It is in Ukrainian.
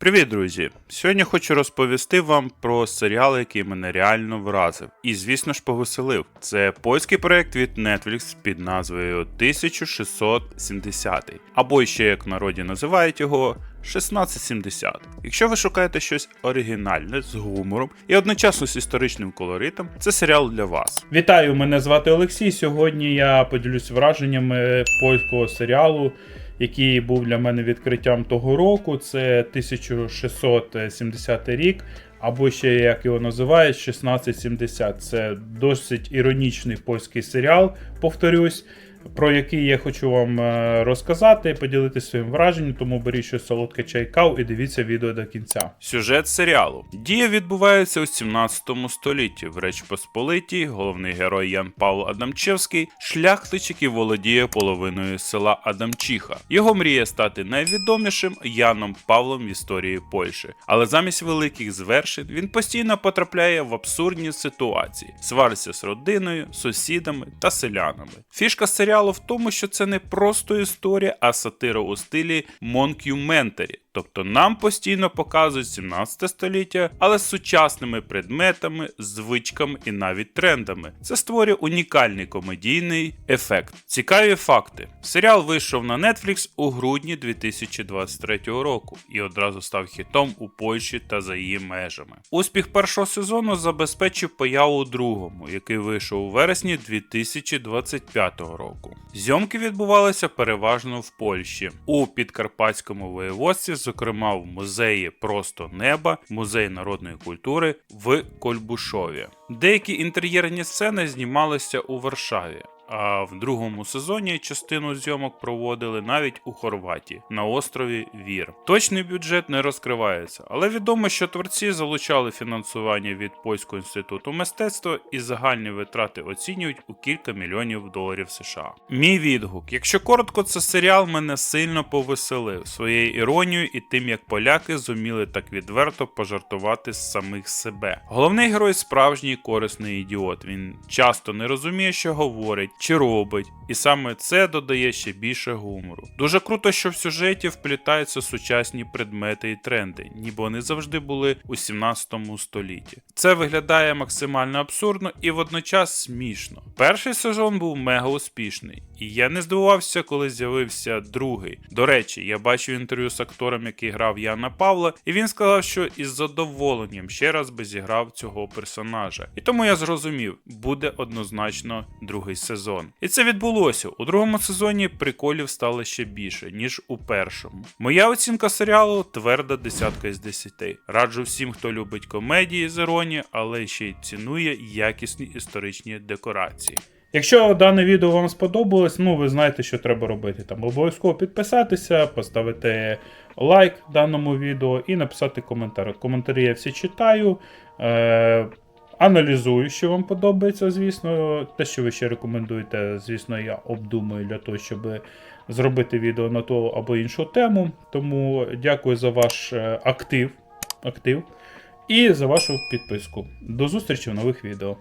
Привіт, друзі! Сьогодні хочу розповісти вам про серіал, який мене реально вразив. І, звісно ж, повеселив. Це польський проект від Netflix під назвою 1670, або ще як в народі називають його 1670. Якщо ви шукаєте щось оригінальне з гумором і одночасно з історичним колоритом, це серіал для вас. Вітаю, мене звати Олексій. Сьогодні я поділюсь враженнями польського серіалу, який був для мене відкриттям того року. Це 1670 рік, або ще як його називають, 1670. Це досить іронічний польський серіал, повторюсь. Про який я хочу вам е, розказати, поділитися своїм враженням, тому беріть щось солодке чай кав і дивіться відео до кінця. Сюжет серіалу. Дія відбувається у 17 столітті. В Реч Посполитій головний герой Ян Павло Адамчевський, шляхтич, який володіє половиною села Адамчиха. Його мріє стати найвідомішим Яном Павлом в історії Польщі. Але замість великих звершень він постійно потрапляє в абсурдні ситуації, свариться з родиною, сусідами та селянами. Фішка серіалу в тому, що це не просто історія, а сатира у стилі монкюментарі. Тобто нам постійно показують 17 століття, але з сучасними предметами, звичками і навіть трендами. Це створює унікальний комедійний ефект. Цікаві факти. Серіал вийшов на Netflix у грудні 2023 року і одразу став хітом у Польщі та за її межами. Успіх першого сезону забезпечив появу другому, який вийшов у вересні 2025 року. Зйомки відбувалися переважно в Польщі у підкарпатському воєводстві зокрема в музеї Просто неба, музей народної культури в Кольбушові. Деякі інтер'єрні сцени знімалися у Варшаві. А в другому сезоні частину зйомок проводили навіть у Хорватії на острові Вір. Точний бюджет не розкривається, але відомо, що творці залучали фінансування від Польського інституту мистецтва і загальні витрати оцінюють у кілька мільйонів доларів США. Мій відгук: якщо коротко, це серіал мене сильно повеселив своєю іронією і тим, як поляки зуміли так відверто пожартувати з самих себе. Головний герой справжній корисний ідіот. Він часто не розуміє, що говорить чи робить, і саме це додає ще більше гумору. Дуже круто, що в сюжеті вплітаються сучасні предмети і тренди, ніби вони завжди були у 17 столітті. Це виглядає максимально абсурдно і водночас смішно. Перший сезон був мега успішний, і я не здивувався, коли з'явився другий. До речі, я бачив інтерв'ю з актором, який грав Яна Павла, і він сказав, що із задоволенням ще раз би зіграв цього персонажа. І тому я зрозумів, буде однозначно другий сезон. І це відбулося. У другому сезоні приколів стало ще більше, ніж у першому. Моя оцінка серіалу тверда десятка із десяти. Раджу всім, хто любить комедії з іронії, але ще й цінує якісні історичні декорації. Якщо дане відео вам сподобалось, ну ви знаєте, що треба робити. Там обов'язково підписатися, поставити лайк даному відео і написати коментар. Коментарі я всі читаю. Е- Аналізую, що вам подобається, звісно. Те, що ви ще рекомендуєте, звісно, я обдумаю для того, щоб зробити відео на ту або іншу тему. Тому дякую за ваш е, актив, актив і за вашу підписку. До зустрічі в нових відео.